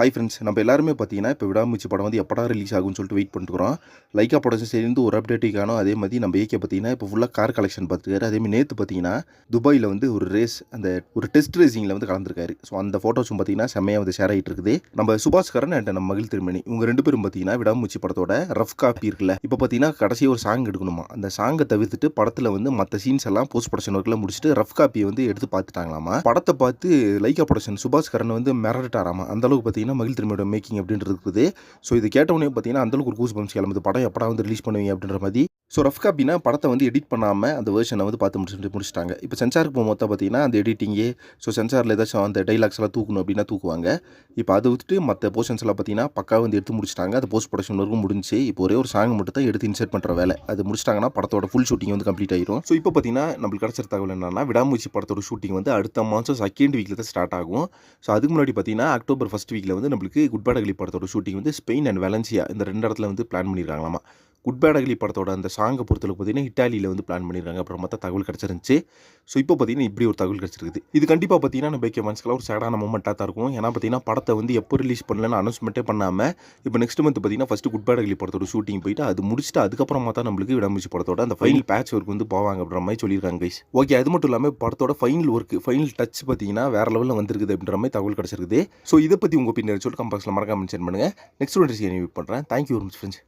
Hi friends நம்ம எல்லாருமே பார்த்தீங்கன்னா இப்போ விடாமூச்சி படம் வந்து எப்படா ரிலீஸ் ஆகும்னு சொல்லிட்டு வெயிட் பண்ணிட்டுருக்கோம் லைக்கா படம் சேர்ந்து ஒரு அப்டேட்டு அதே மாதிரி நம்ம ஏகே பார்த்தீங்கன்னா இப்போ ஃபுல்லாக கார் கலெக்ஷன் பார்த்துருக்காரு. அதே மாதிரி நேற்று பார்த்தீங்கன்னா துபாயில் வந்து ஒரு ரேஸ் அந்த ஒரு டெஸ்ட் ரேசிங்கில் வந்து கலந்துருக்காரு. ஸோ அந்த ஃபோட்டோஸும் பார்த்தீங்கன்னா செம்மையாக வந்து ஷேர் ஆகிட்டு இருக்குது. நம்ம சுபாஷ் கரன் அண்ட் நம்ம மகிழ் திருமணி இவங்க ரெண்டு பேரும் பார்த்தீங்கன்னா விடாமூச்சி படத்தோட ரஃப் காப்பி இருக்குல்ல. இப்போ பார்த்தீங்கன்னா கடைசியாக ஒரு சாங் எடுக்கணுமா? அந்த சாங்கை தவிர்த்துட்டு படத்தில் வந்து மற்ற சீன்ஸ் எல்லாம் போஸ்ட் ப்ரொடக்ஷன் ஒர்க்கில் முடிச்சுட்டு ரஃப் காப்பியை வந்து எடுத்து பார்த்துட்டாங்களாமா? படத்தை பார்த்து லைக்கா ப்ரொடக்ஷன் சுபாஷ் கரன் வந்து மிரட்டாராமா அந்த அளவுக்கு பார்த்தீங்கன்னா மகிழ் திருமணியோட மேக்கிங் அப்படின்றது இருக்குது. ஸோ இது கேட்டவொடனே பார்த்தீங்கன்னா அந்தளவுக்கு ஒரு கூஸ் பம்ஸ் கிளம்புது. படம் எப்படா வந்து ரிலீஸ் பண்ணுவீங்க அப்படின்ற மாதிரி ஸோ ரஃப் காப்பினா படத்தை வந்து எடிட் பண்ணாமல் அந்த வேர்ஷனை வந்து பார்த்து முடிச்சுட்டு முடிச்சிட்டாங்க. இப்போ சென்சாருக்கு போகும்போது பார்த்தீங்கன்னா அந்த எடிட்டிங்கே ஸோ சென்சாரில் ஏதாச்சும் அந்த டைலாக்ஸ் எல்லாம் தூக்கணும் அப்படின்னா தூக்குவாங்க. இப்போ அதை விட்டுட்டு மற்ற போர்ஷன்ஸ் எல்லாம் பார்த்தீங்கன்னா பக்காவை வந்து எடுத்து முடிச்சிட்டாங்க. அது போஸ்ட் ப்ரொடக்ஷன் வரைக்கும் முடிஞ்சு இப்போ ஒரே ஒரு சாங் மட்டும் தான் எடுத்து இன்சர்ட் பண்ணுற வேலை. அது முடிச்சிட்டாங்கன்னா படத்தோட ஃபுல் ஷூட்டிங் வந்து கம்ப்ளீட் ஆயிரும். ஸோ இப்போ பார்த்தீங்கன்னா நம்மளுக்கு கிடச்சிற தகவல் என்னன்னா விடாமூச்சி படத்தோட ஷூட்டிங் வந்து அடுத்த மாதம் செகண்ட் வீக்கில் தான் ஸ்டார்ட் ஆகும். ஸோ அதுக்கு முன்னாடி பார்த்தீங்கன்னா அக்டோபர் ஃபஸ்ட் வீக்கில் வந்து நம்மளுக்கு குட் படத்தோட ஷூட்டிங் வந்து ஸ்பெயின் அண்ட் வெலன்சியா இந்த ரெண்டு இடத்துல வந்து பிளான் பண்ணியிருக்காங்களாமா குட் பேட் அகலி படத்தோட அந்த சாங்கை பொறுத்தளவுக்கு பார்த்தீங்கன்னா இட்டாலியில் வந்து பிளான் பண்ணியிருக்காங்க அப்புறம் மற்ற தகவல் கிடச்சிருந்துச்சு. ஸோ இப்போ பார்த்தீங்கன்னா இப்படி ஒரு தகவல் கிடச்சிருக்குது. இது கண்டிப்பாக பார்த்தீங்கன்னா நம்ம பேக்கிய ஒரு சேடான மூமெண்ட்டாக தான் இருக்கும். ஏன்னா பார்த்தீங்கன்னா படத்தை வந்து எப்போ ரிலீஸ் பண்ணலன்னு அனௌன்ஸ்மெண்ட்டே பண்ணாமல் இப்போ நெக்ஸ்ட் மந்த் பார்த்தீங்கன்னா ஃபஸ்ட்டு குட் பேட் அகலி படத்தோட ஷூட்டிங் போயிட்டு அது முடிச்சுட்டு அதுக்கப்புறமா தான் நம்மளுக்கு விடாமுயற்சி படத்தோட அந்த ஃபைனல் பேட்ச் ஒர்க் வந்து போவாங்க அப்படின்ற மாதிரி சொல்லியிருக்காங்க கைஸ் ஓகே அது மட்டும் இல்லாமல் படத்தோட ஃபைனல் ஒர்க் ஃபைனல் டச் பார்த்தீங்கன்னா வேறு லெவலில் வந்திருக்குது அப்படின்ற மாதிரி தகவல் கிடச்சிருக்குது. ஸோ இதை பற்றி உங்கள் பின்னாடி சொல்லிட்டு கம்பாக்ஸில் மறக்காம மென்ஷன் பண்ணுங்கள் நெக்ஸ்ட் ஒன் ரிசி பண்ணுறேன் தேங்க்யூ வெரி மச் ஃப்ரெண்ட்ஸ்